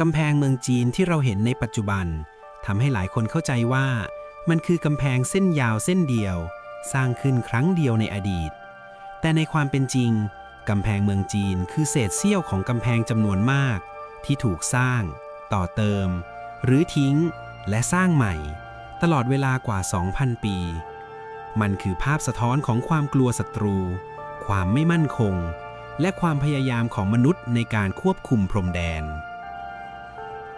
กำแพงเมืองจีนที่เราเห็นในปัจจุบันทำให้หลายคนเข้าใจว่ามันคือกำแพงเส้นยาวเส้นเดียว สร้างขึ้นครั้งเดียวในอดีต แต่ในความเป็นจริงกำแพงเมืองจีนคือเศษเสี้ยวของกำแพงจำนวนมาก ที่ถูกสร้าง ต่อเติม หรือทิ้ง และสร้างใหม่ ตลอดเวลากว่า 2,000 ปี มันคือภาพสะท้อนของความกลัวศัตรู ความไม่มั่นคง และความพยายามของมนุษย์ในการควบคุมพรมแดน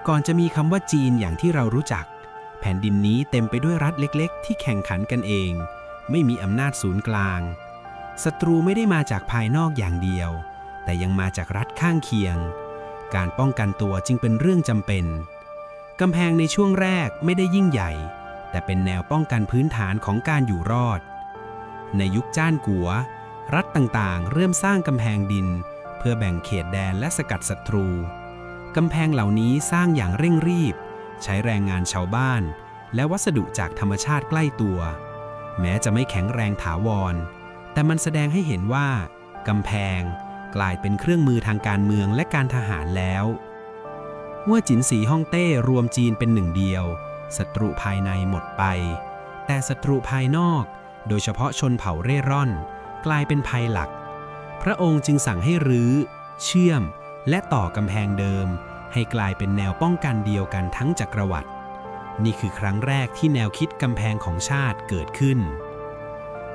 ก่อนจะมีคำว่าจีนอย่างที่เรารู้จัก แผ่นดินนี้เต็มไปด้วยรัฐเล็ก ๆ ที่แข่งขันกันเอง ไม่มีอำนาจศูนย์กลาง ศัตรูไม่ได้มาจากภายนอกอย่างเดียว แต่ยังมาจากรัฐข้างเคียง การป้องกันตัวจึงเป็นเรื่องจำเป็นกำแพงในช่วงแรกไม่ได้ยิ่งใหญ่ แต่เป็นแนวป้องกันพื้นฐานของการอยู่รอด ในยุคจ้านกัว รัฐต่างๆ เริ่มสร้างกำแพงดิน เพื่อแบ่งเขตแดนและสกัดศัตรู กำแพงเหล่านี้สร้างอย่างเร่งรีบ ใช้แรงงานชาวบ้าน และวัสดุจากธรรมชาติใกล้ตัว แม้จะไม่แข็งแรงถาวร แต่มันแสดงให้เห็นว่ากำแพงกลายเป็นเครื่องมือทางการเมืองและการทหารแล้วเมื่อจินสีฮ่องเต้รวมจีนเป็นหนึ่งเดียวศัตรูภายในหมดไป แต่ศัตรูภายนอก โดยเฉพาะชนเผ่าเร่ร่อน กลายเป็นภัยหลัก พระองค์จึงสั่งให้รื้อ เชื่อม และต่อกำแพงเดิม ให้กลายเป็นแนวป้องกันเดียวกันทั้งจักรวรรดินี่คือครั้งแรกที่แนวคิดกำแพงของชาติเกิดขึ้น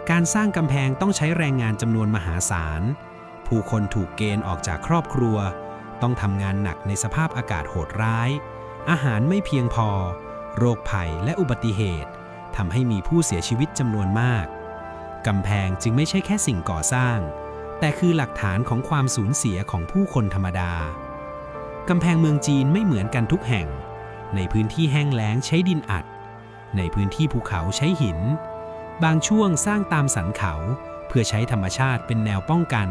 การสร้างกำแพงต้องใช้แรงงานจำนวนมหาศาล ผู้คนถูกเกณฑ์ออกจากครอบครัว ต้องทำงานหนักในสภาพอากาศโหดร้าย อาหารไม่เพียงพอ โรคภัยและอุบัติเหตุทำให้มีผู้เสียชีวิตจำนวนมากกำแพงจึงไม่ใช่แค่สิ่งก่อสร้าง แต่คือหลักฐานของความสูญเสียของผู้คนธรรมดา กำแพงเมืองจีนไม่เหมือนกันทุกแห่ง ในพื้นที่แห้งแล้งใช้ดินอัด ในพื้นที่ภูเขาใช้หิน บางช่วงสร้างตามสันเขาเพื่อใช้ธรรมชาติเป็นแนวป้องกัน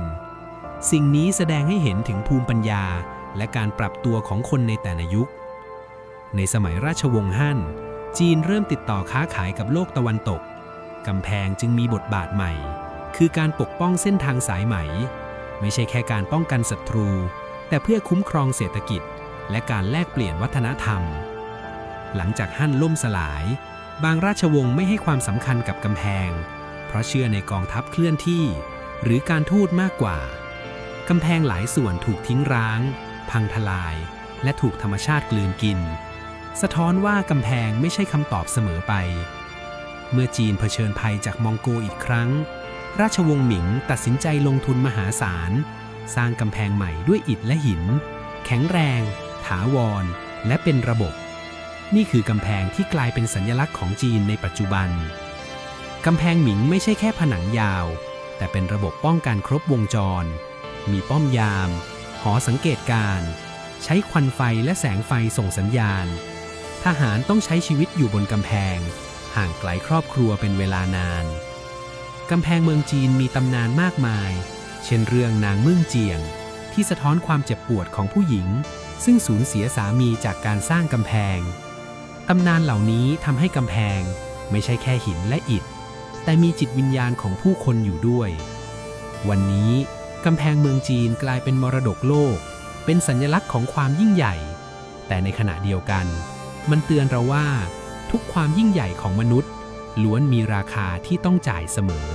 สิ่งนี้แสดงให้เห็นถึงภูมิปัญญาและการปรับตัวของคนในแต่ละยุค ในสมัยราชวงศ์ฮั่น จีนเริ่มติดต่อค้าขายกับโลกตะวันตก กำแพงจึงมีบทบาทใหม่ คือการปกป้องเส้นทางสายไหม ไม่ใช่แค่การป้องกันศัตรู แต่เพื่อคุ้มครองเศรษฐกิจ และการแลกเปลี่ยนวัฒนธรรม หลังจากฮั่นล่มสลาย บางราชวงศ์ไม่ให้ความสำคัญกับกำแพง เพราะเชื่อในกองทัพเคลื่อนที่ หรือการทูตมากกว่ากำแพงหลายส่วนถูกทิ้งร้าง พังทลาย และถูกธรรมชาติกลืนกิน สะท้อนว่ากำแพงไม่ใช่คำตอบเสมอไป เมื่อจีนเผชิญภัยจากมองโกอีกครั้ง ราชวงศ์หมิงตัดสินใจลงทุนมหาศาล สร้างกำแพงใหม่ด้วยอิฐและหิน แข็งแรง ถาวร และเป็นระบบ นี่คือกำแพงที่กลายเป็นสัญลักษณ์ของจีนในปัจจุบัน กำแพงหมิงไม่ใช่แค่ผนังยาว แต่เป็นระบบป้องกันครบวงจร มีป้อมยาม หอสังเกตการ ใช้ควันไฟและแสงไฟส่งสัญญาณ ทหารต้องใช้ชีวิตอยู่บนกำแพง ห่างไกลครอบครัวเป็นเวลานานกำแพงเมืองจีนมีตำนานมากมาย ช่นเรื่องนางมึ่งเจียง ที่สะท้อนความเจ็บปวดของผู้หญิง ซึ่งสูญเสียสามีจากการสร้างกำแพง ตำนานเหล่านี้ทำให้กำแพงไม่ใช่แค่หินและอิฐ แต่มีจิตวิญญาณของผู้คนอยู่ด้วย วันนี้กำแพงเมืองจีนกลายเป็นมรดกโลก เป็นสัญลักษณ์ของความยิ่งใหญ่ แต่ในขณะเดียวกัน มันเตือนเราว่า ทุกความยิ่งใหญ่ของมนุษย์ ล้วนมีราคาที่ต้องจ่ายเสมอ